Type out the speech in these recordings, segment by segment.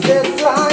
get down.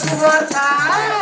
tu.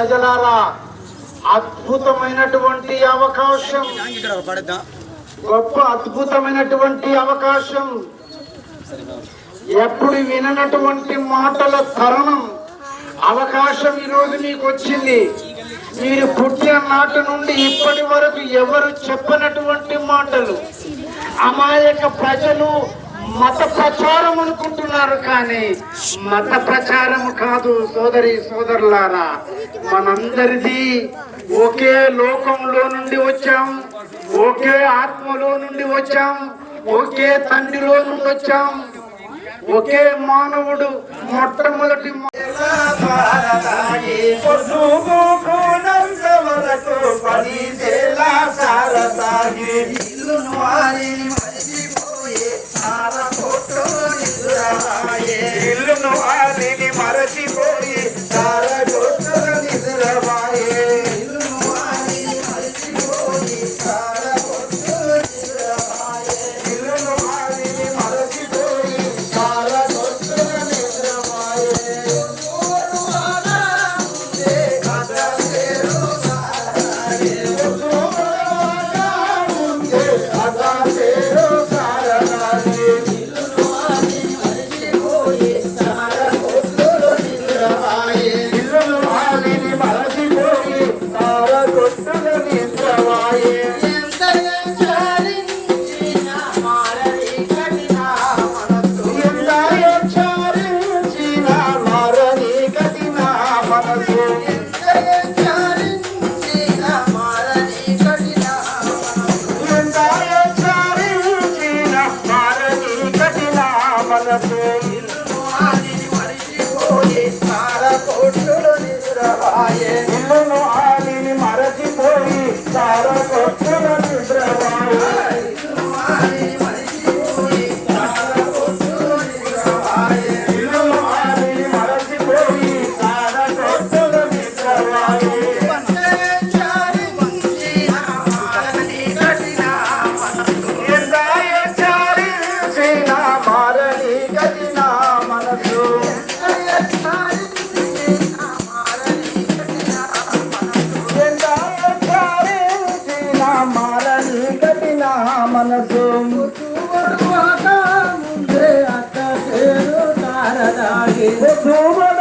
ప్రజలారా అద్భుతమైనటువంటి అవకాశం. గొప్ప అద్భుతమైనటువంటి అవకాశం. ఎప్పుడు విననటువంటి మాటల తరుణం అవకాశం ఈరోజు మీకు వచ్చింది. మీరు పుట్టిన నాటి నుండి ఇప్పటి వరకు ఎవరు చెప్పనటువంటి మాటలు? అమాయక ప్రజలు మత ప్రచారం అనుకుంటున్నారు కానీ మత ప్రచారం కాదు సోదరి సోదరులారా. మనందరిది ఒకే లోకంలో నుండి వచ్చాం ఒకే ఆత్మలో నుండి వచ్చాం ఒకే తండ్రిలో నుండి వచ్చాం. ఒకే మానవుడు మొట్టమొదటి మా- వధువడవాక